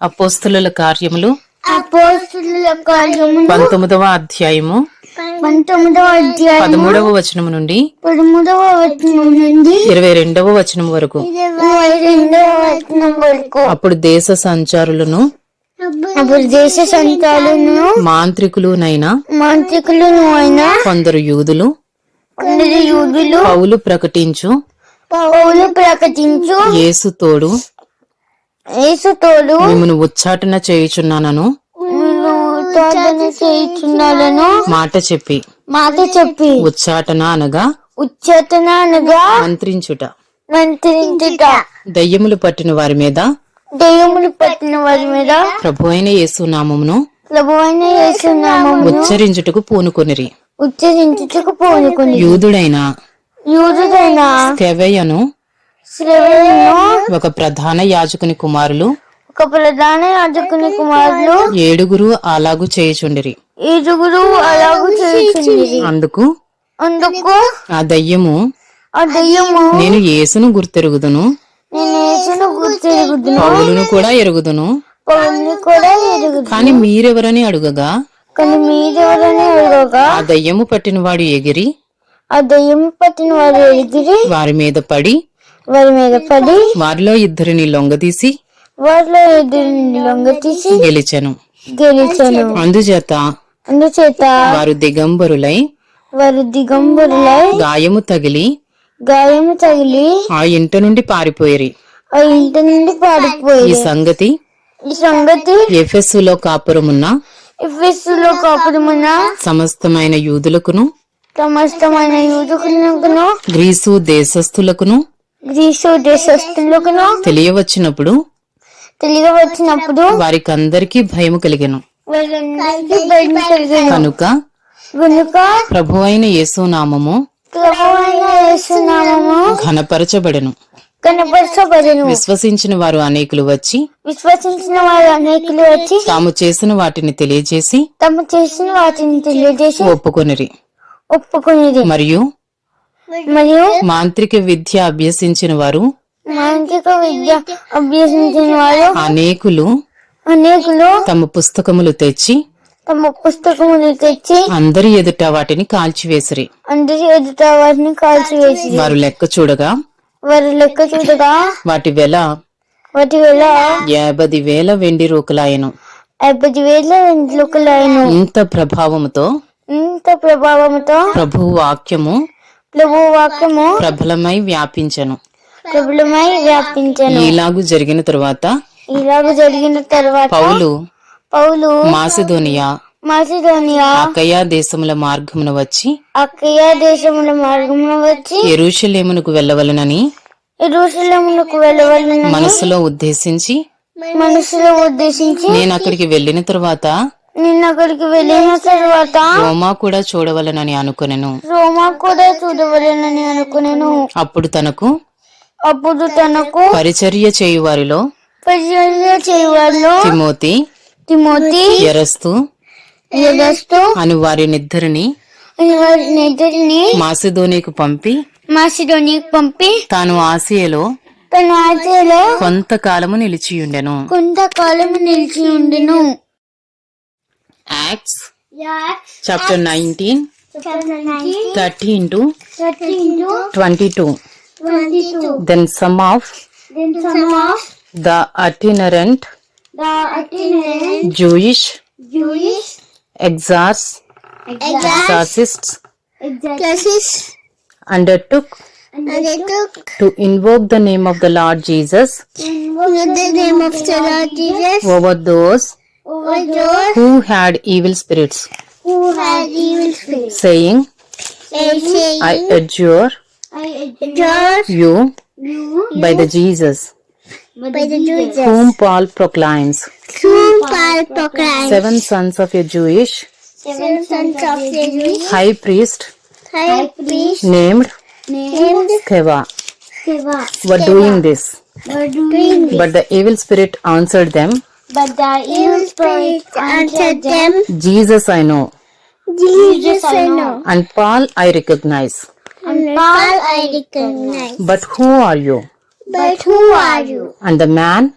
అపోస్తుల కార్యములు. పంతొమ్మిదవ అధ్యాయము. పంతొమ్మిదవ అధ్యాయం పదమూడవ వచనము నుండి పదమూడవ వచనం నుండి ఇరవై రెండవ వచనం వరకు. ఇరవై రెండవ వచనం వరకు. అప్పుడు దేశ సంచారులను అప్పుడు దేశ సంతాలను మాంత్రికులునైన మాంత్రికులను అయిన కొందరు యూదులు కొందరు యూదులు పౌలు ప్రకటించు పౌలు ప్రకటించు యేసు తోడు యేసుతోడు మిమ్మను ఉచ్చాటన చేయుచున్నానను. మాట చెప్పి. మాట చెప్పి. ఉచ్చాటన అనగా ఉచ్చేతన అనగా మంత్రించుట. మంత్రించుట. దయ్యములు పట్టిన వారి మీద దెయ్యములు పట్టిన వారి మీద ప్రభు అయిన యేసు నామమును ప్రభువైన యేసునామము ఉచ్చరించుటకు పూనుకొనిరి. ఉచ్చరించుటకు పోనుకుని యూదుడైన యూదుడైన కెవయను శ్రవణను ఒక ప్రధాన యాజకుని కుమారులు ఒక ప్రధాన యాజకుని కుమారులు ఏడుగురు అలాగు చేయుచుండిరి. ఏడుగురు అలాగు అందుకు అందుకు ఆ దయ్యము ఆ దెయ్యము నేను యేసును గుర్తెరుగుదును. నేను యేసును గుర్తెరుగుదును. పౌలును కూడా ఎరుగుదును. పౌల్ని కూడా ఎరుగుదు కాని మీరెవరని అడుగగా? కానీ మీరెవరని అడగగా? ఆ దయ్యము పట్టినవాడు ఎగిరి ఆ దెయ్యం పట్టిన వారు ఎగిరి వారి మీద పడి వారి మీద పడి వారిలో ఇద్దరిని లొంగదీసి వారిలో ఎదురు లొంగ తీసి గెలిచెను. గెలిచాను. అందుచేత అందుచేత వారు దిగంబరులై వారు దిగంబరులై గాయము తగిలి గాయము తగిలి ఆ ఇంట నుండి పారిపోయిరి. ఆ ఇంటి నుండి పారిపోయి ఈ సంగతి ఈ సంగతి ఎఫెస్సులో కాపురమున్న ఎఫెస్సులో కాపురమున సమస్తమైన యూదులకును సమస్తమైన యూదుకులకును గ్రీసు దేశస్థులకును గ్రీసు దేశస్తులకును తెలియవచ్చినప్పుడు తెలియవచ్చినప్పుడు కలిగెను. వారందరికీ భయం కలిగెను. కనుక కనుక ప్రభు అయిన యేసు నామము ప్రభువైన యేసునామము ఘనపరచబడెను. కనపరచబడెను విశ్వసించిన వారు అనేకులు వచ్చి విశ్వసించిన వారు అనేకులు వచ్చి తాము చేసిన వాటిని తెలియజేసి తమ చేసిన వాటిని తెలియజేసి ఒప్పుకొనిరి. ఒప్పుకునేది మరియు మరియు మాంత్రిక విద్య అభ్యసించిన వారు మానసిక విద్య అభ్యసించిన వారు అనేకులు అనేకులు తమ పుస్తకములు తెచ్చి తమ పుస్తకములు తెచ్చి అందరి ఎదుట వాటిని కాల్చివేసిరి. అందరి ఎదుట వాటిని కాల్చివేసి వారు లెక్క చూడగా వారి లెక్క చూడగా వాటి వెల వాటి వేల యాభై వేల వెండి రూకలాయను. యాభై వేల వెంట్రుకలైన ఇంత ప్రభావముతో ఇంత ప్రభావంతో ప్రభు వాక్యము ప్రభు వాక్యము ప్రబలమై వ్యాపించను. ప్రబలమై వ్యాపించను. ఇలాగు జరిగిన తరువాత ఇలాగ జరిగిన తర్వాత పౌలు పౌలు మాసిదోనియా మాసిదోనియా అకయా దేశముల మార్గమున వచ్చి అక్కయ్య దేశముల మార్గమున వచ్చి ఎరుషలేమునకు వెళ్ళవలనని ఎరుసలమునకు వెళ్ళవలనని మనసులో ఉద్దేశించి మనసులో ఉద్దేశించి నేను అక్కడికి వెళ్ళిన తరువాత నిన్న అక్కడికి వెళ్ళిన తర్వాత రోమా కూడా చూడవలనని అనుకొనెను. రోమా కూడా చూడవలనని అనుకునేను. అప్పుడు తనకు అప్పుడు తనకు పరిచర్య చేయు వారిలో పరిచర్య చేయవాళ్ళు తిమోతి తిమోతి ఎరస్తు ఎగస్తు అని వారినిద్దరిని వారిని ఇద్దరిని మాసిదోనికు పంపి మాసిడోనికి పంపి తాను ఆసియలో తన ఆచలో కొంతకాలము నిలిచియుండెను. Acts, Acts chapter Acts, 19, chapter 19, 13 to 13 to 22. 22. Then some of then some of the itinerant the itinerant Jewish Jewish exarchs exorcists exorcists undertook undertook to invoke the name of the Lord Jesus, invoke the name of the Lord Jesus over those who had evil spirits, who had evil spirits, saying, saying I adjure I adjure you by the Jesus. By the Jesus, whom Paul proclaims. whom Paul proclaims, Seven sons of a Jewish high priest high priest named named Sceva were doing this. But the evil spirit answered them, But the evil spirit answered them, Jesus I know, Jesus I know, and Paul I recognize. and Paul I recognize. But who are you? But who are you? And the man?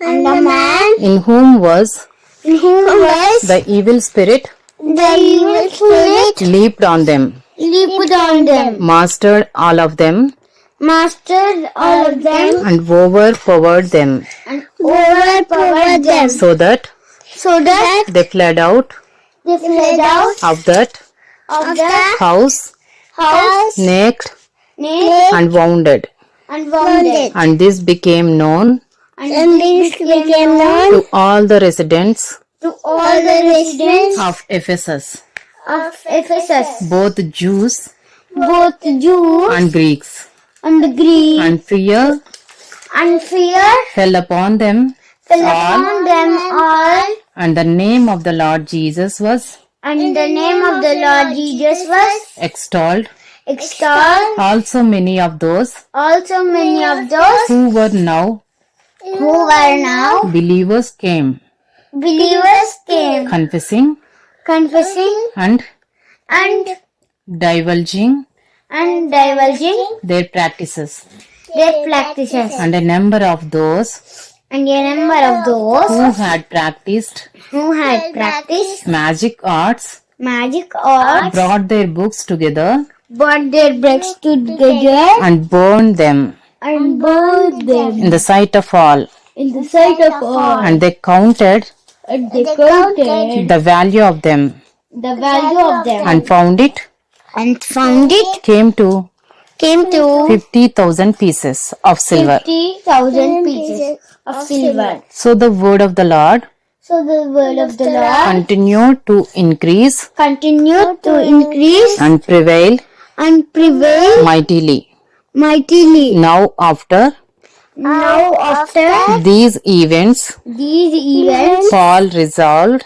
And the man? in whom was? In whom was? the evil spirit? The evil spirit leaped on them, leaped on them, mastered all of them, mastered all of them, and overpowered them, and overpowered them, so that so that they fled out they fled out of that of the house house naked naked and wounded. and wounded. And this became known And this became known to all the residents to all the residents of Ephesus, of Ephesus, both Jews both Jews and Greeks. And the Greeks, And fear. And fear. Fell upon them, fell upon them all, and the name of the Lord Jesus was and the name of the Lord Jesus was extolled. extolled. Also, many of those Also, many of those who were now who were now believers came, believers came, confessing confessing and and divulging and divulging their practices. their practices. And a number of those And a number of those who had practiced who had practiced magic arts magic arts brought their books together brought their bricks together and burned them and burned them in the sight of all. in the sight of all. And they counted And they counted the value of them the value of them and found it and found it came to came to 50,000 pieces of silver. fifty thousand pieces of silver. So the word of the Lord So the word of the Lord continued to increase continued to increase and prevail and prevail mightily. mightily. Now, after Now after these events, these events, Paul resolved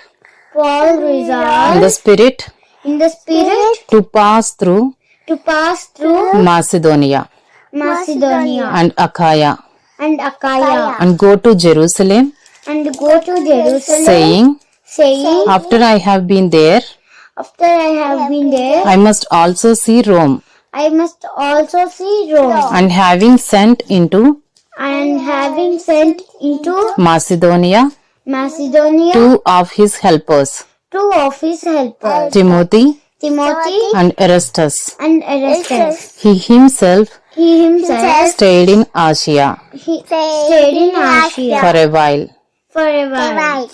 Paul in resolved the Spirit in the Spirit? To pass through to pass through Macedonia. Macedonia. And Achaia. And Achaia. And go to Jerusalem, and go to Jerusalem, saying, saying, After I have been there, After I have been there, I must also see Rome. I must also see Rome. And having sent into And having sent into Macedonia Macedonia two of his helpers, two of his helpers, Timothy? Timothy? And Erastus, and Aristarchus, he himself he himself stayed in Asia. He stayed in Asia. For a while. for a while.